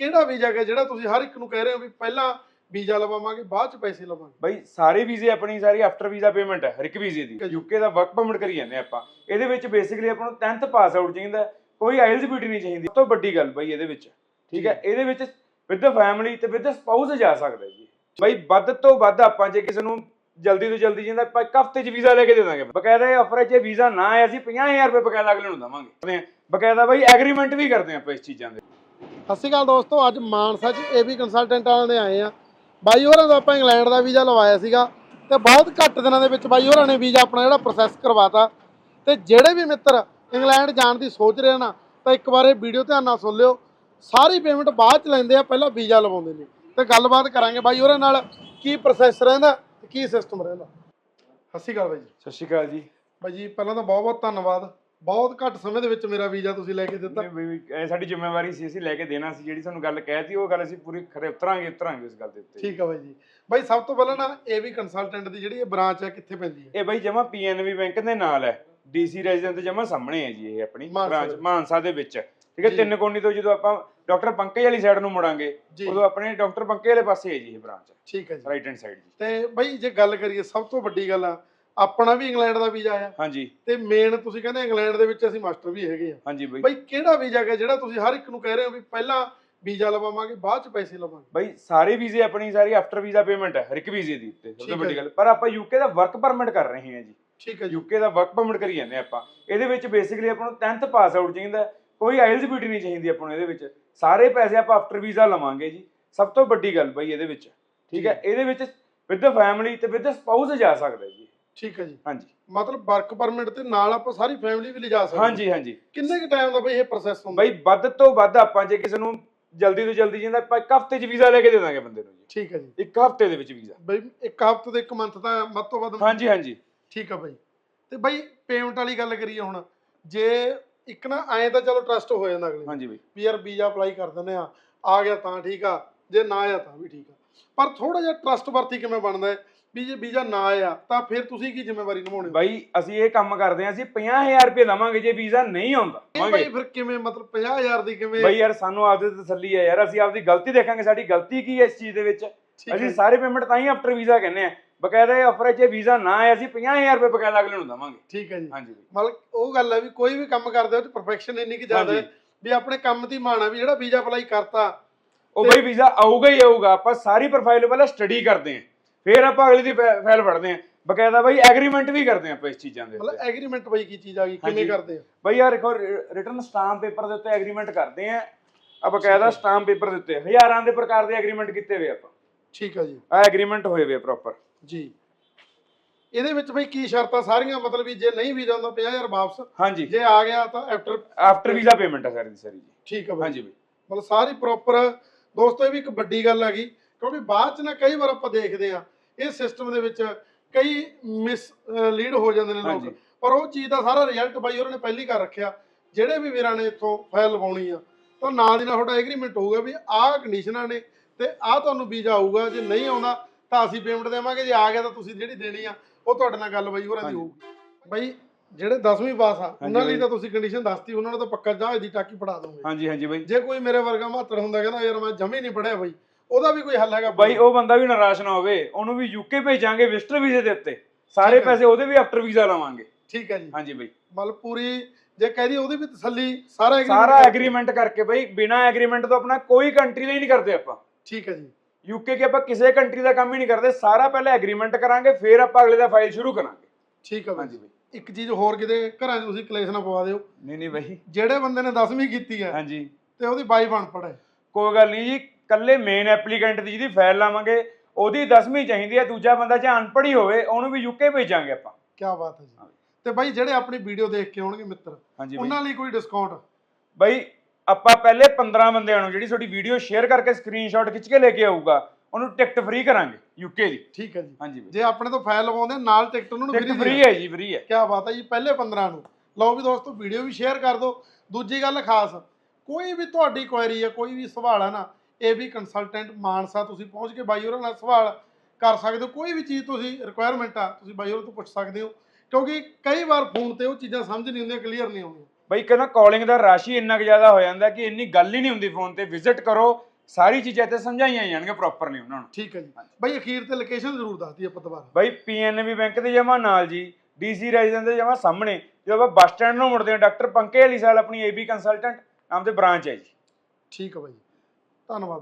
ਕਿਹੜਾ ਵੀਜ਼ਾ ਹੈ ਜਿਹੜਾ ਤੁਸੀਂ ਹਰ ਇੱਕ ਨੂੰ ਕਹਿ ਰਹੇ ਹੋ ਵੀ ਪਹਿਲਾਂ ਵੀਜ਼ਾ ਲਵਾਵਾਂਗੇ ਬਾਅਦ ਚ ਪੈਸੇ ਲਵਾਂਗੇ? ਬਈ ਸਾਰੇ ਵੀਜ਼ੇ ਆਪਣੀ ਸਾਰੀ ਆਫਟਰ ਵੀਜ਼ਾ ਪੇਮੈਂਟ ਹੈ ਹਰ ਇੱਕ ਵੀਜ਼ੇ ਦੀ। ਯੂਕੇ ਦਾ ਵਰਕ ਪਰਮਿਟ ਕਰੀ ਜਾਂਦੇ ਆਪਾਂ। ਇਹਦੇ ਵਿੱਚ ਬੇਸਿਕਲੀ ਆਪਾਂ ਨੂੰ 10th ਪਾਸ ਆਊਟ ਚਾਹੀਦਾ ਕੋਈ ਐਲਿਜੀਬਿਲਟੀ ਨਹੀਂ ਚਾਹੀਦੀ। ਸਭ ਤੋਂ ਵੱਡੀ ਗੱਲ ਬਈ ਇਹਦੇ ਵਿੱਚ। ਠੀਕ ਹੈ? ਇਹਦੇ ਵਿੱਚ ਵਿਦ ਫੈਮਿਲੀ ਤੇ ਵਿਦ ਸਪਾਊਸ ਜਾ ਸਕਦਾ ਜੀ। ਬਈ ਵੱਧ ਤੋਂ ਵੱਧ ਆਪਾਂ ਜੇ ਕਿਸੇ ਨੂੰ ਜਲਦੀ ਤੋਂ ਜਲਦੀ ਜਿੰਦਾ ਆਪਾਂ ਇੱਕ ਹਫ਼ਤੇ 'ਚ ਵੀਜ਼ਾ ਲੈ ਕੇ ਦੇ ਦਾਂਗੇ। ਬਕਾਇਦਾ ਇਹ ਆਫਰ 'ਚ ਵੀਜ਼ਾ ਨਾ ਆਇਆ ਅਸੀਂ 50000 ਰੁਪਏ ਬਕਾਇਦਾ ਅਗਲੇ ਨੂੰ ਦਵਾਂਗੇ। ਬਕਾਇਦਾ ਬਈ ਐਗਰੀਮੈਂਟ ਵੀ ਕਰਦੇ ਆਪਾਂ ਇਸ ਚੀਜ਼ਾਂ ਦੇ। ਸਤਿ ਸ਼੍ਰੀ ਅਕਾਲ ਦੋਸਤੋ ਅੱਜ ਮਾਨਸਾ 'ਚ ਏਬੀ ਕੰਸਲਟੈਂਟ ਵਾਲਿਆਂ ਦੇ ਆਏ ਆ। ਬਾਈ ਹੋਰਾਂ ਦਾ ਆਪਾਂ ਇੰਗਲੈਂਡ ਦਾ ਵੀਜ਼ਾ ਲਵਾਇਆ ਸੀਗਾ ਤੇ ਬਹੁਤ ਘੱਟ ਦਿਨਾਂ ਦੇ ਵਿੱਚ ਬਾਈ ਹੋਰਾਂ ਨੇ ਵੀਜ਼ਾ ਆਪਣਾ ਜਿਹੜਾ ਪ੍ਰੋਸੈਸ ਕਰਵਾਤਾ। ਤੇ ਜਿਹੜੇ ਵੀ ਮਿੱਤਰ ਇੰਗਲੈਂਡ ਜਾਣ ਦੀ ਸੋਚ ਰਹੇ ਨਾ ਤਾਂ ਇੱਕ ਵਾਰ ਇਹ ਵੀਡੀਓ ਧਿਆਨ ਨਾਲ ਸੁਣ ਲਿਓ। ਸਾਰੀ ਪੇਮੈਂਟ ਬਾਅਦ ਚ ਲੈਂਦੇ ਆ ਪਹਿਲਾਂ ਵੀਜ਼ਾ ਲਵਾਉਂਦੇ ਨੇ। ਤੇ ਗੱਲਬਾਤ ਕਰਾਂਗੇ ਬਾਈ ਹੋਰਾਂ ਨਾਲ ਕੀ ਪ੍ਰੋਸੈਸ ਰਹਿੰਦਾ ਤੇ ਕੀ ਸਿਸਟਮ ਰਹਿੰਦਾ। ਸਤਿ ਸ਼੍ਰੀ ਅਕਾਲ ਬਾਈ ਜੀ। ਸਤਿ ਸ਼੍ਰੀ ਅਕਾਲ ਜੀ। ਬਾਈ ਜੀ ਪਹਿਲਾਂ ਤਾਂ ਬਹੁਤ ਬਹੁਤ ਧੰਨਵਾਦ। ਬਹੁਤ ਘੱਟ ਸਮੇਂ ਦੇ ਵਿੱਚ ਮੇਰਾ ਵੀਜ਼ਾ ਤੁਸੀਂ ਲੈ ਕੇ ਦਿੱਤਾ। ਨਹੀਂ ਬਈ ਇਹ ਸਾਡੀ ਜ਼ਿੰਮੇਵਾਰੀ ਸੀ ਅਸੀਂ ਲੈ ਕੇ ਦੇਣਾ ਸੀ ਜਿਹੜੀ ਤੁਹਾਨੂੰ ਗੱਲ ਕਹਿਤੀ ਉਹ ਗੱਲ ਅਸੀਂ ਪੂਰੀ ਖਰੇ ਉਤਰਾਂਗੇ ਉਤਰਾਂਗੇ ਉਸ ਗੱਲ ਦੇ ਉੱਤੇ। ਠੀਕ ਆ ਬਾਈ ਜੀ। ਬਾਈ ਸਭ ਤੋਂ ਪਹਿਲਾਂ ਨਾ ਇਹ ਵੀ ਕੰਸਲਟੈਂਟ ਦੀ ਜਿਹੜੀ ਇਹ ਬ੍ਰਾਂਚ ਹੈ ਕਿੱਥੇ ਪੈਂਦੀ ਹੈ ਇਹ ਬਈ ਜਮਾ ਪੀਐਨਬੀ ਬੈਂਕ ਦੇ ਨਾਲ ਹੈ। ਡੀਸੀ ਰੈਜ਼ੀਡੈਂਟ ਜਮਾ ਸਾਹਮਣੇ ਹੈ ਜੀ ਇਹ ਆਪਣੀ ਬ੍ਰਾਂਚ। ਮਾਨਸਾ ਦੇ ਵਿੱਚ। ਠੀਕ ਹੈ। ਤਿੰਨ ਕੋਣੀ ਤੋਂ ਜਦੋਂ ਆਪਾਂ ਡਾਕਟਰ ਪੰਕਜ ਵਾਲੀ ਸਾਈਡ ਨੂੰ ਮੁੜਾਂਗੇ ਉਦੋਂ ਆਪਣੇ ਡਾਕਟਰ ਪੰਕਜ ਵਾਲੇ ਪਾਸੇ ਹੈ ਜੀ ਇਹ ਬ੍ਰਾਂਚ ਠੀਕ ਹੈ ਜੀ। ਰਾਈਟ ਹੈਂਡ ਸਾਈਡ ਜੀ। ਤੇ ਬਾਈ ਜੇ ਗੱਲ ਕਰੀਏ ਸਭ ਤੋਂ ਵੱਡੀ ਗੱਲ ਆ ਆਪਣਾ ਵੀ ਇੰਗਲੈਂਡ ਦਾ ਵੀਜ਼ਾ ਆਇਆ। ਹਾਂਜੀ। ਤੇ ਮੇਨ ਤੁਸੀਂ ਕਹਿੰਦੇ ਇੰਗਲੈਂਡ ਦੇ ਵਿੱਚ ਅਸੀਂ ਮਾਸਟਰ ਵੀ ਹੈਗੇ ਆ। ਹਾਂਜੀ ਬਈ। ਬਾਈ ਕਿਹੜਾ ਵੀਜ਼ਾ ਹੈ ਜਿਹੜਾ ਤੁਸੀਂ ਹਰ ਇੱਕ ਨੂੰ ਕਹਿ ਰਹੇ ਹੋ ਵੀ ਪਹਿਲਾਂ ਵੀਜ਼ਾ ਲਵਾਵਾਂਗੇ ਬਾਅਦ ਚ ਪੈਸੇ ਲਵਾਂਗੇ? ਬਈ ਸਾਰੇ ਵੀਜ਼ੇ ਆਪਣੀ ਸਾਰੀ ਆਫਟਰ ਵੀਜ਼ਾ ਪੇਮੈਂਟ ਹੈ ਹਰ ਇੱਕ ਵੀਜ਼ੇ ਦੀ ਉੱਤੇ ਸਭ ਤੋਂ ਵੱਡੀ। ਗੱਲ। ਪਰ ਆਪਾਂ ਯੂਕੇ ਦਾ ਵਰਕ ਪਰਮਿਟ ਕਰ ਰਹੇ ਹਾਂ ਜੀ। ਠੀਕ ਹੈ ਯੂਕੇ ਦਾ ਵਰਕ ਪਰਮਿਟ ਕਰੀ ਜਾਂਦੇ ਆਪਾਂ। ਇਹਦੇ ਵਿੱਚ ਬੇਸਿਕਲੀ ਆਪਾਂ ਨੂੰ 10th ਪਾਸ ਆਊਟ ਚਾਹੀਦਾ ਕੋਈ ਐਲਿਜੀਬਿਲਟੀ ਨਹੀਂ ਚਾਹੀਦੀ ਆਪਾਂ ਨੂੰ ਇਹਦੇ ਵਿੱਚ। ਸਾਰੇ ਪੈਸੇ ਆਪਾਂ ਆਫਟਰ ਵੀਜ਼ਾ ਲਵਾਂਗੇ ਜੀ। ਸਭ ਤੋਂ ਵੱਡੀ ਗੱਲ ਬਈ ਇਹਦੇ ਵਿੱਚ। ਠੀਕ ਹੈ ਇਹਦੇ ਵਿੱਚ ਵਿਦ ਫੈਮਿਲੀ ਤੇ ਵਿਦ ਸਪਾਊਸ ਜਾ ਸਕਦਾ ਜੀ। ਠੀਕ ਹੈ ਜੀ। ਹਾਂਜੀ। ਮਤਲਬ ਵਰਕ ਪਰਮਿਟ ਤੇ ਨਾਲ ਆਪਾਂ ਸਾਰੀ ਫੈਮਿਲੀ ਵੀ ਲਿਜਾ ਸਕਦੇ ਹਾਂ। ਹਾਂਜੀ ਹਾਂਜੀ। ਕਿੰਨੇ ਕੁ ਟਾਈਮ ਦਾ ਬਈ ਇਹ ਪ੍ਰੋਸੈਸ ਹੁੰਦਾ? ਬਈ ਵੱਧ ਤੋਂ ਵੱਧ ਆਪਾਂ ਜੇ ਕਿਸੇ ਨੂੰ ਜਲਦੀ ਤੋਂ ਜਲਦੀ ਜਿੰਦਾ ਆਪਾਂ ਇੱਕ ਹਫ਼ਤੇ 'ਚ ਵੀਜ਼ਾ ਲੈ ਕੇ ਦੇ ਦਾਂਗੇ ਬੰਦੇ ਨੂੰ ਜੀ। ਠੀਕ ਹੈ ਜੀ। ਇੱਕ ਹਫ਼ਤੇ ਦੇ ਵਿੱਚ ਵੀਜ਼ਾ। ਬਈ ਇੱਕ ਹਫ਼ਤੇ ਦੇ ਇੱਕ ਮੰਥ ਦਾ ਵੱਧ ਤੋਂ ਵੱਧ ਹਾਂਜੀ ਹਾਂਜੀ। ਠੀਕ ਆ ਬਾਈ। ਤੇ ਬਾਈ ਪੇਮੈਂਟ ਵਾਲੀ ਗੱਲ ਕਰੀਏ ਹੁਣ ਜੇ ਇੱਕ ਨਾ ਐਂ ਤਾਂ ਚਲੋ ਟਰਸਟ ਹੋ ਜਾਂਦਾ ਅਗਲੇ। ਹਾਂਜੀ ਬਈ। ਵੀ ਯਾਰ ਵੀਜ਼ਾ ਅਪਲਾਈ ਕਰ ਦਿੰਦੇ ਆ ਆ ਗਿਆ ਤਾਂ ਠੀਕ ਆ ਜੇ ਨਾ ਆਇਆ ਤਾਂ ਵੀ ਠੀਕ ਆ। ਪਰ ਥੋੜਾ ਜਿਹਾ ਟਰਸਟ ਵਰਤੀ ਕਿਵੇਂ ਬਣਦਾ ਹੈ? ਵੀ ਜੇ ਵੀਜ਼ਾ ਨਾ ਆਇਆ ਤਾਂ ਫਿਰ ਤੁਸੀਂ ਕੀ ਜ਼ਿੰਮੇਵਾਰੀ ਨਿਭਾਉਣੀ? ਬਾਈ ਅਸੀਂ ਇਹ ਕੰਮ ਕਰਦੇ ਹਾਂ ਅਸੀਂ 50000 ਰੁਪਏ ਦਵਾਂਗੇ ਜੇ ਵੀਜ਼ਾ ਨਹੀਂ ਆਉਂਦਾ। ਇਹ ਬਾਈ ਫਿਰ ਕਿਵੇਂ? ਮਤਲਬ 50000 ਦੀ ਕਿਵੇਂ? ਬਈ ਯਾਰ ਸਾਨੂੰ ਆਪਦੇ ਤੇ ਤਸੱਲੀ ਹੈ ਯਾਰ ਅਸੀਂ ਆਪਦੀ ਗਲਤੀ ਦੇਖਾਂਗੇ ਸਾਡੀ ਗਲਤੀ ਕੀ ਹੈ ਇਸ ਚੀਜ਼ ਦੇ ਵਿੱਚ? ਅਸੀਂ ਸਾਰੇ ਪੇਮੈਂਟ ਤਾਂ ਹੀ ਆਫਟਰ ਵੀਜ਼ਾ ਕਹਿੰਦੇ ਆ ਬਕਾਇਦਾ ਇਹ ਆਫਰ ਹੈ ਜੇ ਵੀਜ਼ਾ ਨਾ ਆਇਆ ਅਸੀਂ 50000 ਰੁਪਏ ਬਕਾਇਦਾ ਅਗਲੇ ਨੂੰ ਦਵਾਂਗੇ। ਠੀਕ ਹੈ ਜੀ। ਹਾਂਜੀ ਮਤਲਬ ਉਹ ਗੱਲ ਹੈ ਵੀ ਕੋਈ ਵੀ ਕੰਮ ਕਰਦੇ ਹੋ ਤੇ ਪਰਫੈਕਸ਼ਨ ਇੰਨੀ ਕਿ ਜ਼ਿਆਦਾ ਹੈ। ਵੀ ਆਪਣੇ ਕੰਮ ਦੀ ਮਾਣ ਆ ਵੀ ਜਿਹੜਾ ਵੀਜ਼ਾ ਅਪਲਾਈ ਕਰਤਾ ਉਹ ਬਈ ਵੀਜ਼ਾ ਆਊਗਾ ਹੀ ਆਊਗਾ ਆਪਾਂ ਸਾਰੀ ਪ੍ਰੋਫਾਈਲ ਪਹਿਲਾਂ ਸਟੱਡੀ ਕਰਦੇ ਆਂ ਫਿਰ ਆਪਾਂ ਅਗਲੇ ਦੀ ਫਾਈਲ ਫੜਦੇ ਆਂ ਬਕਾਇਦਾ ਬਈ ਐਗਰੀਮੈਂਟ ਵੀ ਕਰਦੇ ਆਂ ਆਪਾਂ ਇਸ ਚੀਜ਼ਾਂ ਦੇ ਮਤਲਬ ਐਗਰੀਮੈਂਟ ਬਈ ਕੀ ਚੀਜ਼ ਆ ਗਈ ਕਿਵੇਂ। ਕਰਦੇ ਆ? ਬਈ ਯਾਰ ਦੇਖੋ ਰਿਟਰਨ ਸਟਾਂਪ ਪੇਪਰ ਦੇ ਉੱਤੇ ਐਗਰੀਮੈਂਟ ਕਰਦੇ ਆਂ ਆ ਬਕਾਇਦਾ ਸਟਾਂਪ ਪੇਪਰ ਦੇ ਉੱਤੇ ਹਜ਼ਾਰਾਂ ਦੇ ਪ੍ਰਕਾਰ ਦੇ ਐਗਰੀਮੈਂਟ ਕੀਤੇ ਹੋਏ ਆਪਾਂ। ਠੀਕ ਆ ਜੀ। ਆ ਐਗਰੀਮੈਂਟ ਹੋਏ ਹੋਏ ਪ੍ਰੋਪਰ ਜੀ। ਇਹਦੇ ਵਿੱਚ ਬਈ ਕੀ ਸ਼ਰਤਾਂ ਸਾਰੀਆਂ ਮਤਲਬ ਵੀ ਜੇ ਨਹੀਂ ਵੀਜ਼ਾ ਹੁੰਦਾ 50000 ਵਾਪਸ ਹਾਂਜੀ। ਜੇ ਆ ਗਿਆ ਤਾਂ ਆਫਟਰ ਆਫਟਰ ਵੀਜ਼ਾ ਪੇਮੈਂਟ ਹੈ ਸਾਰੀ ਦੀ ਸਾਰੀ ਜੀ। ਠੀਕ ਆ ਬਈ। ਹਾਂਜੀ ਬਈ। ਮਤਲਬ ਸਾਰੀ ਪ੍ਰੋਪਰ ਦੋਸਤੋ ਇਹ ਵੀ ਇੱਕ ਵੱਡੀ ਗੱਲ ਹੈਗੀ ਕਿਉਂਕਿ ਬਾਅਦ ਚ ਨਾ ਕਈ ਵਾਰ ਆਪਾਂ ਦੇਖਦੇ ਆ ਇਹ ਸਿਸਟਮ ਦੇ ਵਿੱਚ ਕਈ ਮਿਸ ਲੀਡ ਹੋ ਜਾਂਦੇ ਨੇ ਲੋਕ। ਪਰ ਉਹ ਚੀਜ਼ ਦਾ ਸਾਰਾ ਰਿਜ਼ਲਟ ਬਾਈ ਉਹਨਾਂ ਨੇ ਪਹਿਲੀ ਕਰ ਰੱਖਿਆ ਜਿਹੜੇ ਵੀ ਵੀਰਾਂ ਨੇ ਇੱਥੋਂ ਫਾਈਲ ਲਵਾਉਣੀ ਆ ਤਾਂ ਨਾਲ ਦੀ ਨਾਲ ਤੁਹਾਡਾ ਐਗਰੀਮੈਂਟ ਹੋਊਗਾ ਵੀ ਆਹ ਕੰਡੀਸ਼ਨਾਂ ਨੇ ਤੇ ਆਹ ਤੁਹਾਨੂੰ ਵੀਜ਼ਾ ਆਊਗਾ ਜੇ ਨਹੀਂ ਆਉਂਦਾ ਤਾਂ ਅਸੀਂ ਪੇਮੈਂਟ ਦੇਵਾਂਗੇ ਜੇ ਆ ਗਿਆ ਤਾਂ ਤੁਸੀਂ ਜਿਹੜੀ ਦੇਣੀ ਆ ਉਹ ਤੁਹਾਡੇ ਨਾਲ ਗੱਲ ਬਾਈ ਹੋਰਾਂ ਦੀ। ਹੋਊਗੀ। ਬਾਈ ਜਿਹੜੇ 10ਵੀਂ ਪਾਸ ਆ ਉਹਨਾਂ ਲਈ। ਤਾਂ ਤੁਸੀਂ ਕੰਡੀਸ਼ਨ ਦੱਸਤੀ ਉਹਨਾਂ ਨੂੰ ਤਾਂ ਪੱਕਾ ਜਹਾਜ਼ ਦੀ ਟਾਕੀ ਪੜਾ ਦੋਗੇ। ਹਾਂਜੀ ਹਾਂਜੀ ਬਈ। ਜੇ ਕੋਈ ਮੇਰੇ ਵਰਗਾ ਮਾਤੜ ਹੁੰਦਾ ਕਹਿੰਦਾ ਯਾਰ ਮੈਂ ਜਮੀ ਨਹੀਂ ਪੜਿਆ ਬਾਈ ਉਹਦਾ ਵੀ ਕੋਈ ਹੱਲ ਹੈਗਾ ਬਾਈ ਉਹ ਬੰਦਾ ਵੀ ਨਾਰਾਜ਼ ਨਾ ਹੋਵੇ ਉਹਨੂੰ ਵੀ ਯੂਕੇ ਭੇਜਾਂਗੇ ਵਿਜ਼ਟਰ ਵੀਜ਼ੇ ਦੇ ਉੱਤੇ। ਸਾਰੇ। ਪੈਸੇ ਉਹਦੇ ਵੀ ਆਫਟਰ ਵੀਜ਼ਾ ਲਾਵਾਂਗੇ। ਠੀਕ ਹੈ ਜੀ। ਹਾਂਜੀ ਬਈ। ਮਤਲਬ ਪੂਰੀ ਜੇ ਕਹਦੀ ਉਹਦੀ ਵੀ ਤਸੱਲੀ ਸਾਰਾ ਸਾਰਾ ਐਗਰੀਮੈਂਟ ਕਰਕੇ ਬਈ ਬਿਨਾ ਐਗਰੀਮੈਂਟ ਤੋਂ ਆਪਣਾ ਕੋਈ ਕੰਟਰੀ ਲਈ ਨਹੀਂ ਕਰਦੇ ਆਪਾਂ। ਠੀਕ ਹੈ ਜੀ। ਯੂਕੇ ਕੇ ਆਪਾਂ ਕਿਸੇ ਕੰਟਰੀ ਦਾ ਕੰਮ ਹੀ ਨਹੀਂ ਕਰਦੇ ਸਾਰਾ ਪਹਿਲਾਂ ਐਗਰੀਮੈਂਟ ਕਰਾਂਗੇ ਫਿਰ ਆਪਾਂ ਅਗਲੇ ਦਾ ਫਾਈਲ ਸ਼ੁਰੂ ਕਰਾਂਗੇ। ਠੀਕ ਹੈ ਬਾਈ। ਹਾਂਜੀ ਬਈ। ਇੱਕ ਚੀਜ਼ ਹੋਰ ਕਿਤੇ ਘਰਾਂ 'ਚ ਤੁਸੀਂ ਕਲੇਸ਼ ਨਾ ਪਵਾ ਦਿਓ। ਨਹੀਂ ਨਹੀਂ ਬਈ। ਜਿਹੜੇ ਬੰਦੇ ਨੇ 10ਵੀਂ ਕੀਤੀ ਹੈ ਹਾਂਜੀ। ਤੇ ਉਹਦੀ ਬਾਈ ਬਣ ਪੜੇ ਕੋਈ ਗੱਲ ਨਹੀਂ ਜੀ ਕੱਲੇ ਮੇਨ ਐਪਲੀਕੈਂਟ ਦੀ ਜਿਹਦੀ ਫਾਈਲ ਲਾਵਾਂਗੇ ਉਹਦੀ 10ਵੀਂ ਚਾਹੀਦੀ ਹੈ ਦੂਜਾ ਬੰਦਾ ਜੇ ਅਨਪੜ੍ਹ ਹੀ ਹੋਵੇ ਉਹਨੂੰ ਵੀ ਯੂਕੇ ਭੇਜਾਂਗੇ ਆਪਾਂ। ਕੀ ਬਾਤ ਹੈ ਜੀ। ਤੇ ਬਾਈ ਜਿਹੜੇ ਆਪਣੀ ਵੀਡੀਓ ਦੇਖ ਕੇ ਆਉਣਗੇ ਮਿੱਤਰ ਉਹਨਾਂ ਲਈ ਕੋਈ ਡਿਸਕਾਊਂਟ ਬਈ ਆਪਾਂ ਪਹਿਲੇ 15 ਬੰਦਿਆਂ ਨੂੰ ਜਿਹੜੀ ਤੁਹਾਡੀ ਵੀਡੀਓ ਸ਼ੇਅਰ ਕਰਕੇ ਸਕਰੀਨਸ਼ਾਟ ਖਿੱਚ ਕੇ ਲੈ ਕੇ ਆਊਗਾ ਉਹਨੂੰ ਟਿਕਟ ਫ੍ਰੀ ਕਰਾਂਗੇ ਯੂਕੇ ਦੀ। ਠੀਕ ਹੈ ਜੀ। ਹਾਂਜੀ ਬਈ। ਜੇ ਆਪਣੇ ਤੋਂ ਫਾਈਲ ਲਵਾਉਂਦੇ ਨਾਲ ਟਿਕਟ ਉਹਨਾਂ ਨੂੰ ਟਿਕਟ ਫ੍ਰੀ ਹੈ ਜੀ ਫ੍ਰੀ ਹੈ। ਕੀ ਬਾਤ ਹੈ ਜੀ ਪਹਿਲੇ 15 ਨੂੰ। ਲਓ ਵੀ ਦੋਸਤੋ ਵੀਡੀਓ ਵੀ ਸ਼ੇਅਰ ਕਰ ਦਿਓ। ਦੂਜੀ ਗੱਲ ਖਾਸ ਕੋਈ ਵੀ ਤੁਹਾਡੀ ਕੁਐਰੀ ਹੈ ਕੋਈ ਵੀ ਸਵਾਲ ਹੈ ਨਾ ਇਹ ਵੀ ਕੰਸਲਟੈਂਟ ਮਾਨਸਾ ਤੁਸੀਂ ਪਹੁੰਚ ਕੇ ਬਾਈ ਹੋਰਾਂ ਨਾਲ ਸਵਾਲ ਕਰ ਸਕਦੇ ਹੋ। ਕੋਈ ਵੀ ਚੀਜ਼ ਤੁਸੀਂ ਰਿਕੁਆਇਰਮੈਂਟ ਆ ਤੁਸੀਂ ਬਾਈ ਹੋਰਾਂ ਤੋਂ ਪੁੱਛ ਸਕਦੇ ਹੋ। ਕਿਉਂਕਿ ਕਈ ਵਾਰ ਫੋਨ ਤੇ ਉਹ ਚੀਜ਼ਾਂ ਸਮਝ ਨਹੀਂ ਹੁੰਦੀਆਂ ਕਲੀਅਰ ਨਹੀਂ ਆਉਂਦੀਆਂ। ਬਈ ਕਹਿੰਦਾ ਕਾਲਿੰਗ ਦਾ ਰਸ਼ ਹੀ ਇੰਨਾ ਕੁ ਜ਼ਿਆਦਾ ਹੋ ਜਾਂਦਾ ਕਿ ਇੰਨੀ ਗੱਲ ਹੀ ਨਹੀਂ ਹੁੰਦੀ ਫੋਨ ਤੇ। ਵਿਜ਼ਿਟ ਕਰੋ ਸਾਰੀ ਚੀਜ਼ਾਂ ਇੱਥੇ ਸਮਝਾਈਆਂ ਜਾਣਗੀਆਂ ਪ੍ਰੋਪਰਲੀ ਉਹਨਾਂ ਨੂੰ। ਠੀਕ ਹੈ ਜੀ। ਬਾਈ ਅਖੀਰ ਤੇ ਲੋਕੇਸ਼ਨ ਜ਼ਰੂਰ ਦੱਸ ਦਈਏ ਆਪਾਂ ਦੁਬਾਰਾ। ਬਈ ਪੀਐਨਬੀ ਬੈਂਕ ਦੇ ਜਮਾ ਨਾਲ ਜੀ ਡੀਸੀ ਰੈਜ਼ੀਡੈਂਸ ਦੇ ਜਮਾ ਸਾਹਮਣੇ। ਜਦੋਂ ਆਪਾਂ ਬੱਸ ਸਟੈਂਡ ਨੂੰ ਮੁੜਦੇ ਹਾਂ ਡਾਕਟਰ ਪੰਕੇ ਵਾਲੀ ਸਾਲ ਆਪਣੀ ਏਬੀ ਕੰਸਲਟੈਂਟ ਨਾਮ ਤੇ ਬ੍ਰਾਂਚ ਹੈ ਜੀ। ਠੀਕ ਹੈ ਬਾਈ। ਧੰਨਵਾਦ।